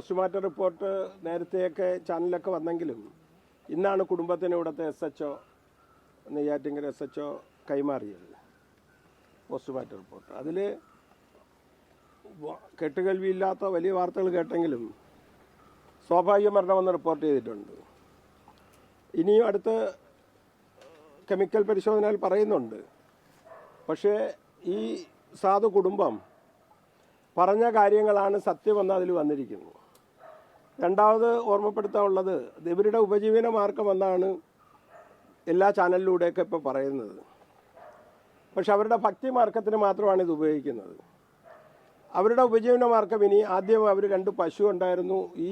Postmortem report നേരത്തെയൊക്കെ ചാനലൊക്കെ വന്നെങ്കിലും ഇന്നാണ് കുടുംബത്തിന് ഇവിടുത്തെ S H O Neyyattinkara S H O കൈമാറിയത്. Postmortem report. അതിൽ കെട്ടുകേൾവിയില്ലാത്ത വലിയ വാർത്തകൾ കേട്ടെങ്കിലും സ്വാഭാവിക മരണമെന്ന് റിപ്പോർട്ട് ചെയ്തിട്ടുണ്ട്. ഇനിയും അടുത്ത് കെമിക്കൽ പരിശോധനയിൽ പറയുന്നുണ്ട്. പക്ഷേ ഈ സാധു കുടുംബം പറഞ്ഞ കാര്യങ്ങളാണ് സത്യമെന്ന് അതിൽ വന്നിരിക്കുന്നത് രണ്ടാമത് ഓർമ്മപ്പെടുത്താനുള്ളത് ഇവരുടെ ഉപജീവന മാർഗമെന്നാണ് എല്ലാ ചാനലിലൂടെയൊക്കെ ഇപ്പോൾ പറയുന്നത്. പക്ഷെ അവരുടെ ഭക്തി മാർഗത്തിന് മാത്രമാണ് ഇത് ഉപയോഗിക്കുന്നത്. അവരുടെ ഉപജീവന മാർഗം ഇനി ആദ്യം അവർ രണ്ട് പശു ഉണ്ടായിരുന്നു. ഈ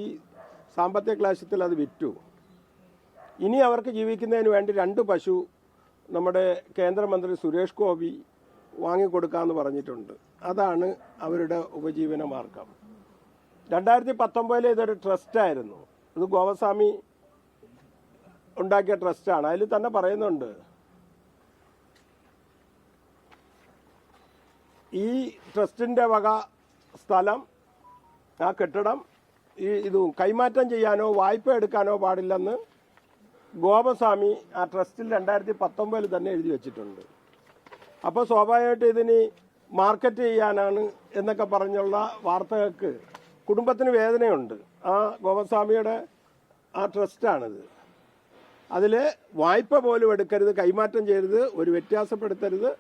സാമ്പത്തിക ക്ലാശത്തിൽ അത് വിറ്റു. ഇനി അവർക്ക് ജീവിക്കുന്നതിന് വേണ്ടി രണ്ട് പശു നമ്മുടെ കേന്ദ്രമന്ത്രി സുരേഷ് ഗോപി വാങ്ങിക്കൊടുക്കാമെന്ന് പറഞ്ഞിട്ടുണ്ട്. അതാണ് അവരുടെ ഉപജീവന മാർഗം. രണ്ടായിരത്തി പത്തൊമ്പതിൽ ഇതൊരു ട്രസ്റ്റായിരുന്നു. ഇത് ഗോവസ്വാമി ഉണ്ടാക്കിയ ട്രസ്റ്റാണ്. അതിൽ തന്നെ പറയുന്നുണ്ട്. ഈ ട്രസ്റ്റിന്റെ വക സ്ഥലം ആ കെട്ടിടം ഈ ഇത് കൈമാറ്റം ചെയ്യാനോ വായ്പ എടുക്കാനോ പാടില്ലെന്ന് ഗോപസ്വാമി ആ ട്രസ്റ്റിൽ രണ്ടായിരത്തി പത്തൊമ്പതിൽ തന്നെ എഴുതി വെച്ചിട്ടുണ്ട്. അപ്പോൾ സ്വാഭാവികമായിട്ട് ഇതിന് മാർക്കറ്റ് ചെയ്യാനാണ് എന്നൊക്കെ പറഞ്ഞുള്ള വാർത്തകൾക്ക് കുടുംബത്തിന് വേദനയുണ്ട്. ആ ഗോപസ്വാമിയുടെ ആ ട്രസ്റ്റാണിത്. അതിൽ വായ്പ പോലും എടുക്കരുത് കൈമാറ്റം ചെയ്യരുത് ഒരു വ്യത്യാസപ്പെടുത്തരുത്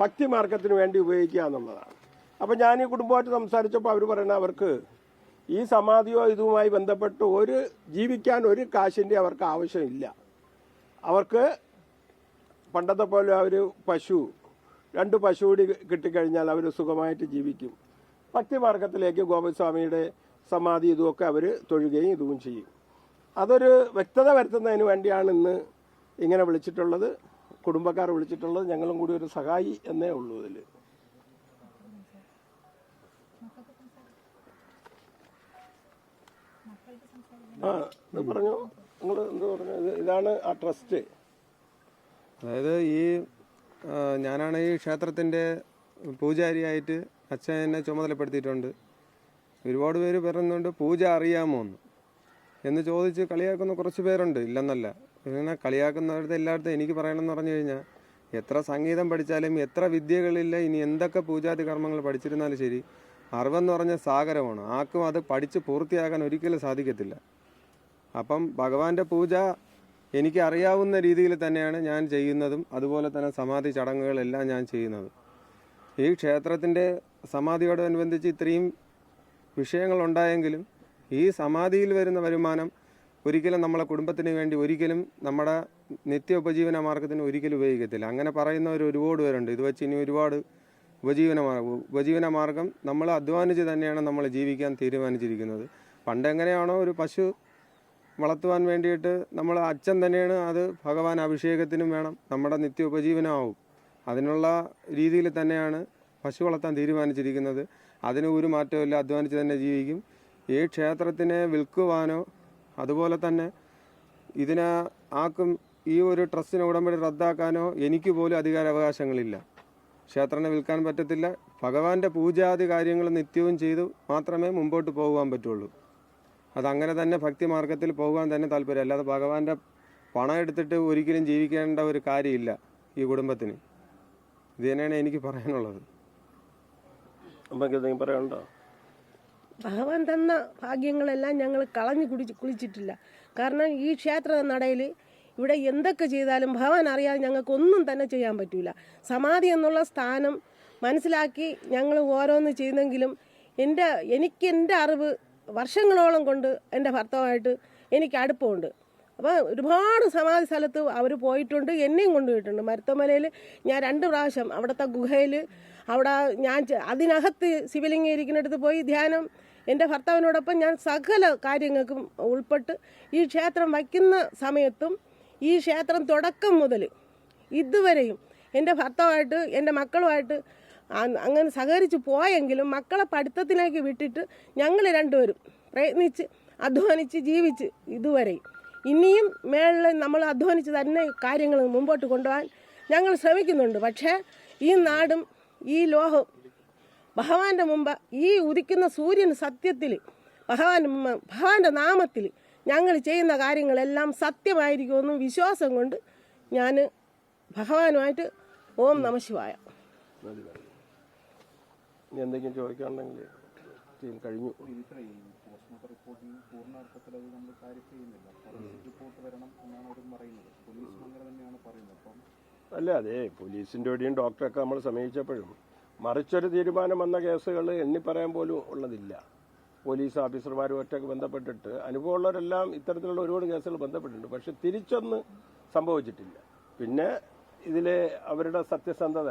ഭക്തി മാർഗത്തിന് വേണ്ടി ഉപയോഗിക്കുക എന്നുള്ളതാണ്. അപ്പോൾ ഞാൻ ഈ കുടുംബമായിട്ട് സംസാരിച്ചപ്പോൾ അവർ പറയുന്നത് അവർക്ക് ഈ സമാധിയോ ഇതുമായി ബന്ധപ്പെട്ട് ഒരു ജീവിക്കാൻ ഒരു കാശിന്റെ അവർക്ക് ആവശ്യമില്ല. അവർക്ക് പണ്ടത്തെ പോലെ അവർ പശു രണ്ട് പശു കൂടി കിട്ടിക്കഴിഞ്ഞാൽ അവർ സുഖമായിട്ട് ജീവിക്കും. ഭക്തിമാർഗത്തിലേക്ക് ഗോപസ്വാമിയുടെ സമാധി ഇതുമൊക്കെ അവർ തൊഴുകയും ഇതും ചെയ്യും. അതൊരു വ്യക്തത വരുത്തുന്നതിന് വേണ്ടിയാണ് ഇന്ന് ഇങ്ങനെ വിളിച്ചിട്ടുള്ളത്. കുടുംബക്കാർ വിളിച്ചിട്ടുള്ളത്. ഞങ്ങളും കൂടി ഒരു സഹായി എന്നേ ഉള്ളൂ ഇതിൽ ആ ഇത് പറഞ്ഞു? നിങ്ങൾ എന്ത് പറഞ്ഞു? ഇതാണ് ആ ട്രസ്റ്റ്. അതായത് ഈ ഞാനാണ് ഈ ക്ഷേത്രത്തിന്റെ പൂജാരിയായിട്ട് അച്ഛൻ എന്നെ ചുമതലപ്പെടുത്തിയിട്ടുണ്ട്. ഒരുപാട് പേര് പറയുന്നുണ്ട് പൂജ അറിയാമോ എന്ന്. എന്ന് ചോദിച്ച് കളിയാക്കുന്ന കുറച്ച് പേരുണ്ട് ഇല്ലെന്നല്ല. ഇങ്ങനെ കളിയാക്കുന്നവരുടെ എല്ലായിടത്തും എനിക്ക് പറയണമെന്ന് പറഞ്ഞു കഴിഞ്ഞാൽ എത്ര സംഗീതം പഠിച്ചാലും എത്ര വിദ്യകളില്ല ഇനി എന്തൊക്കെ പൂജാതി കർമ്മങ്ങൾ പഠിച്ചിരുന്നാലും ശരി അറിവെന്ന് പറഞ്ഞ സാഗരമാണ്. ആർക്കും അത് പഠിച്ച് പൂർത്തിയാക്കാൻ ഒരിക്കലും സാധിക്കത്തില്ല. അപ്പം ഭഗവാന്റെ പൂജ എനിക്ക് അറിയാവുന്ന രീതിയിൽ തന്നെയാണ് ഞാൻ ചെയ്യുന്നതും അതുപോലെ തന്നെ സമാധി ചടങ്ങുകളെല്ലാം ഞാൻ ചെയ്യുന്നത്. ഈ ക്ഷേത്രത്തിന്റെ സമാധിയോടനുബന്ധിച്ച് ഇത്രയും വിഷയങ്ങളുണ്ടായെങ്കിലും ഈ സമാധിയിൽ വരുന്ന വരുമാനം ഒരിക്കലും നമ്മളെ കുടുംബത്തിന് വേണ്ടി ഒരിക്കലും നമ്മുടെ നിത്യ ഉപജീവന മാർഗത്തിന് ഒരിക്കലും ഉപയോഗിക്കത്തില്ല. അങ്ങനെ പറയുന്നവർ ഒരുപാട് പേരുണ്ട്. ഇത് വെച്ച് ഇനി ഒരുപാട് ഉപജീവന മാർഗം ഉപജീവന മാർഗം നമ്മൾ അധ്വാനിച്ച് തന്നെയാണ് നമ്മൾ ജീവിക്കാൻ തീരുമാനിച്ചിരിക്കുന്നത്. പണ്ട് എങ്ങനെയാണോ ഒരു പശു വളർത്തുവാൻ വേണ്ടിയിട്ട് നമ്മൾ അച്ഛൻ തന്നെയാണ് അത് ഭഗവാൻ അഭിഷേകത്തിനും വേണം. നമ്മുടെ നിത്യ ഉപജീവനമാവും അതിനുള്ള രീതിയിൽ തന്നെയാണ് പശു വളർത്താൻ തീരുമാനിച്ചിരിക്കുന്നത്. അതിന് ഒരു മാറ്റമില്ല അധ്വാനിച്ച് തന്നെ ജീവിക്കും. ഈ ക്ഷേത്രത്തിനെ വിൽക്കുവാനോ അതുപോലെ തന്നെ ഇതിനെ ആക്കും ഈ ഒരു ട്രസ്റ്റിനെ ഉടമ്പടി റദ്ദാക്കാനോ എനിക്ക് പോലും അധികാരാവകാശങ്ങളില്ല. ക്ഷേത്രനെ വിൽക്കാൻ പറ്റത്തില്ല. ഭഗവാന്റെ പൂജാതി കാര്യങ്ങൾ നിത്യവും ചെയ്തു മാത്രമേ മുമ്പോട്ട് പോകുവാൻ പറ്റുള്ളൂ. അതങ്ങനെ തന്നെ ഭക്തി മാർഗത്തിൽ പോകാൻ തന്നെ താല്പര്യം. അല്ലാതെ ഭഗവാന്റെ പണം എടുത്തിട്ട് ഒരിക്കലും ജീവിക്കേണ്ട ഒരു കാര്യമില്ല ഈ കുടുംബത്തിന്. ഇത് തന്നെയാണ് എനിക്ക് പറയാനുള്ളത്. നമുക്ക് എന്തെങ്കിലും പറയാനുണ്ടോ? ഭഗവാൻ തന്ന ഭാഗ്യങ്ങളെല്ലാം ഞങ്ങൾ കളഞ്ഞു കുടി കുളിച്ചിട്ടില്ല. കാരണം ഈ ക്ഷേത്ര നടയിൽ ഇവിടെ എന്തൊക്കെ ചെയ്താലും ഭഗവാൻ അറിയാതെ ഞങ്ങൾക്ക് ഒന്നും തന്നെ ചെയ്യാൻ പറ്റൂല. സമാധി എന്നുള്ള സ്ഥാനം മനസ്സിലാക്കി ഞങ്ങൾ ഓരോന്ന് ചെയ്യുന്നെങ്കിലും എന്റെ എനിക്ക് എന്റെ അറിവ് വർഷങ്ങളോളം കൊണ്ട് എന്റെ ഭർത്താവായിട്ട് എനിക്ക് അടുപ്പമുണ്ട്. അപ്പോൾ ഒരുപാട് സമാധി സ്ഥലത്ത് അവർ പോയിട്ടുണ്ട് എന്നെയും കൊണ്ടുപോയിട്ടുണ്ട്. മരുത്തമലയിൽ ഞാൻ രണ്ട് പ്രാവശ്യം അവിടുത്തെ ഗുഹയിൽ അവിടെ ഞാൻ അതിനകത്ത് ശിവലിംഗം ഇരിക്കുന്നിടത്ത് പോയി ധ്യാനം. എന്റെ ഭർത്താവിനോടൊപ്പം ഞാൻ സകല കാര്യങ്ങൾക്കും ഉൾപ്പെട്ട് ഈ ക്ഷേത്രം വയ്ക്കുന്ന സമയത്തും ഈ ക്ഷേത്രം തുടക്കം മുതൽ ഇതുവരെയും എന്റെ ഭർത്താവായിട്ട് എന്റെ മക്കളുമായിട്ട് അങ്ങനെ സഹകരിച്ച് പോയെങ്കിലും മക്കളെ പഠിത്തത്തിലേക്ക് വിട്ടിട്ട് ഞങ്ങൾ രണ്ടുപേരും പ്രയത്നിച്ച് അധ്വാനിച്ച് ജീവിച്ച് ഇതുവരെയും. ഇനിയും മേളിൽ നമ്മൾ അധ്വാനിച്ച് തന്നെ കാര്യങ്ങൾ മുമ്പോട്ട് കൊണ്ടുപോകാൻ ഞങ്ങൾ ശ്രമിക്കുന്നുണ്ട്. പക്ഷേ ഈ നാടും ഈ ലോകവും ഭഗവാന്റെ മുമ്പ് ഈ ഉദിക്കുന്ന സൂര്യൻ സത്യത്തിൽ ഭഗവാൻ ഭഗവാന്റെ നാമത്തിൽ ഞങ്ങൾ ചെയ്യുന്ന കാര്യങ്ങളെല്ലാം സത്യമായിരിക്കുമെന്നും വിശ്വാസം കൊണ്ട് ഞാൻ ഭഗവാനുമായിട്ട് ഓം നമശിവായ ശിവായ. എന്തെങ്കിലും ചോദിക്കാനുണ്ടെങ്കിൽ ടീം കഴിഞ്ഞു. പോസ്റ്റ്മോർട്ടം റിപ്പോർട്ടിൽ പൂർണാർത്ഥത്തിൽ അത് നമ്മൾ ക്ലാരിഫൈ ചെയ്യുന്നില്ല. ഫോറൻസിക് റിപ്പോർട്ട് വരണം എന്നാണ് അവരും പറയുന്നത്. പോലീസും അങ്ങനെ തന്നെയാണ് പറയുന്നത്. അപ്പം അല്ല അതെ പോലീസിന്റെ വഴിയും ഡോക്ടറൊക്കെ നമ്മൾ സമീപിച്ചപ്പോഴും മറിച്ചൊരു തീരുമാനം വന്ന കേസുകൾ എണ്ണി പറയാൻ പോലും ഉള്ളതില്ല. പോലീസ് ഓഫീസർമാരുമായിട്ടൊക്കെ ബന്ധപ്പെട്ടിട്ട് അനുഭവമുള്ളവരെല്ലാം ഇത്തരത്തിലുള്ള ഒരുപാട് കേസുകൾ ബന്ധപ്പെട്ടിട്ടുണ്ട്. പക്ഷെ തിരിച്ചൊന്ന് സംഭവിച്ചിട്ടില്ല. പിന്നെ ഇതിലെ അവരുടെ സത്യസന്ധത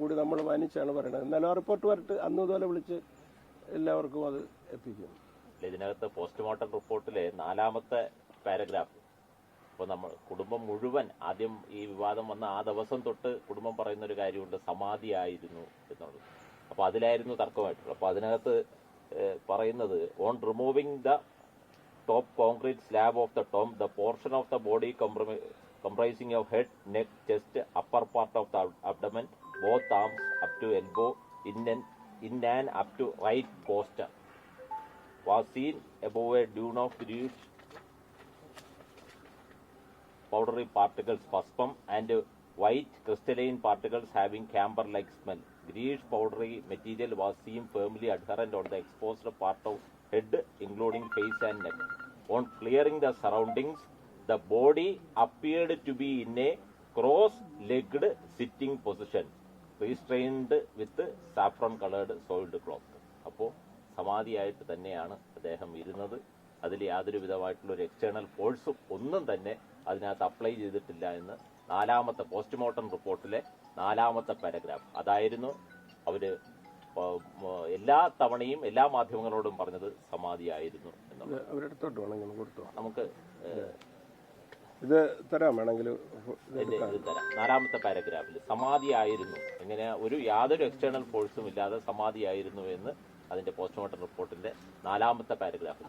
കൂടി നമ്മൾ മാനിച്ചാണ് പറയുന്നത് എന്നാലും ആ റിപ്പോർട്ട് വരട്ട്. അന്ന് ഇതുപോലെ വിളിച്ച് എല്ലാവർക്കും അത് എത്തിക്കും. ഇതിനകത്ത് പോസ്റ്റ്മോർട്ടം റിപ്പോർട്ടിലെ നാലാമത്തെ പാരഗ്രാഫ്. ഇപ്പോൾ നമ്മൾ കുടുംബം മുഴുവൻ ആദ്യം ഈ വിവാദം വന്ന ആ ദിവസം തൊട്ട് കുടുംബം പറയുന്ന ഒരു കാര്യമുണ്ട് സമാധിയായിരുന്നു എന്നുള്ളത്. അപ്പോൾ അതിലായിരുന്നു തർക്കമായിട്ടുള്ളത്. അപ്പോൾ അതിനകത്ത് പറയുന്നത് on removing the top concrete slab of the tomb the portion of the body comprising of head neck chest upper part of the abdomen both arms up to elbow, in in and up to right poster was seen above a dune of greenish powdery particles puspum and white crystalline particles having camber-like smell. Greenish powdery material was seen firmly adherent on the exposed part of head, including face and neck. On clearing the surroundings, the body appeared to be in a cross-legged sitting position, restrained with saffron-colored soiled cloth. അപ്പോൾ സമാധിയായിട്ട് തന്നെയാണ് അദ്ദേഹം ഇരുന്നത്. അതിൽ യാതൊരു വിധമായിട്ടുള്ള ഒരു external ഫോഴ്സും ഒന്നും തന്നെ അതിനകത്ത് അപ്ലൈ ചെയ്തിട്ടില്ല എന്ന് നാലാമത്തെ പോസ്റ്റ്മോർട്ടം റിപ്പോർട്ടിലെ നാലാമത്തെ പാരഗ്രാഫ് അതായിരുന്നു അവർ എല്ലാ തവണയും എല്ലാ മാധ്യമങ്ങളോടും പറഞ്ഞത് സമാധിയായിരുന്നു നമുക്ക് ഇത് തരാം വേണമെങ്കിൽ. നാലാമത്തെ പാരഗ്രാഫിൽ സമാധിയായിരുന്നു. ഇങ്ങനെ ഒരു യാതൊരു എക്സ്റ്റേണൽ ഫോഴ്സും ഇല്ലാതെ സമാധിയായിരുന്നു എന്ന് അതിന്റെ പോസ്റ്റ്മോർട്ടം റിപ്പോർട്ടിന്റെ നാലാമത്തെ പാരഗ്രാഫിൽ